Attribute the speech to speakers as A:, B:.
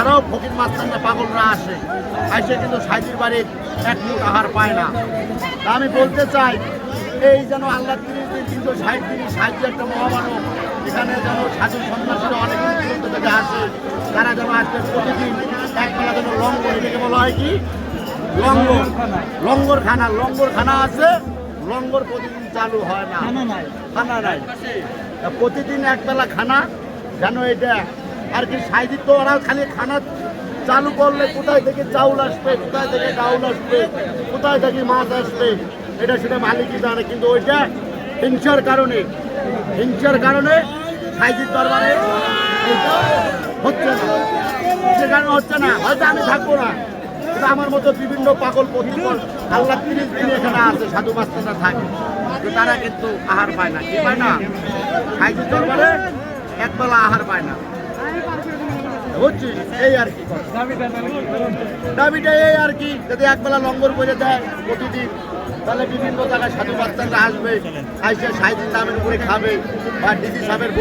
A: এছাড়াও ফকির মাস্তানরা পাগলরা আসে। আসে কিন্তু সাইজির বাড়ির এক মুঠ আহার পায় না। তা আমি বলতে চাই এই যেন আল্লাহ তিরিশ দিন তিনশো ষাট দিনই সাহায্য একটা মহামানব এখানে যেন সাধু সন্ন্যাসীরা অনেক দূর থেকে আসে তারা যেন আজকে প্রতিদিন একবেলা যেন লঙ্গর এটাকে বলা হয় কি? লঙ্গর। লঙ্গর খানা লঙ্গর খানা আছে লঙ্গর প্রতিদিন চালু হয় না। খানা নাই প্রতিদিন একবেলা খানা যেন এটা আর কি তো ওরা খালি খানা চালু করলে কোথায় থেকে চাউল আসবে, কোথায় থেকে ডাউল আসবে, কোথায় থেকে মাছ আসবে, এটা সেটা মালিকই জানে। কিন্তু ওইটা হিংসার কারণে হিংসার কারণে সাইদির দরবারে হচ্ছে না। সে কারণে হচ্ছে না, হয়তো আমি থাকব না। আমার মতো বিভিন্ন পাগল প্রতিকল আল্লাহ তিরিশ দিন এখানে আছে, সাধু বাচ্চারা থাকে। তারা কিন্তু আহার পায় না। কি পায় না? সাইদির দরবারে একবেলা আহার পায় না। হচ্ছে এই আর কি দাবিটা এই আর কি, যদি একবেলা লঙ্গর করে দেয় প্রতিদিন, তাহলে বিভিন্ন জায়গায় সাধু বাচ্চারা আসবে আসছে সাইজের দামের উপরে খাবে, বা ডিসি সাহেবের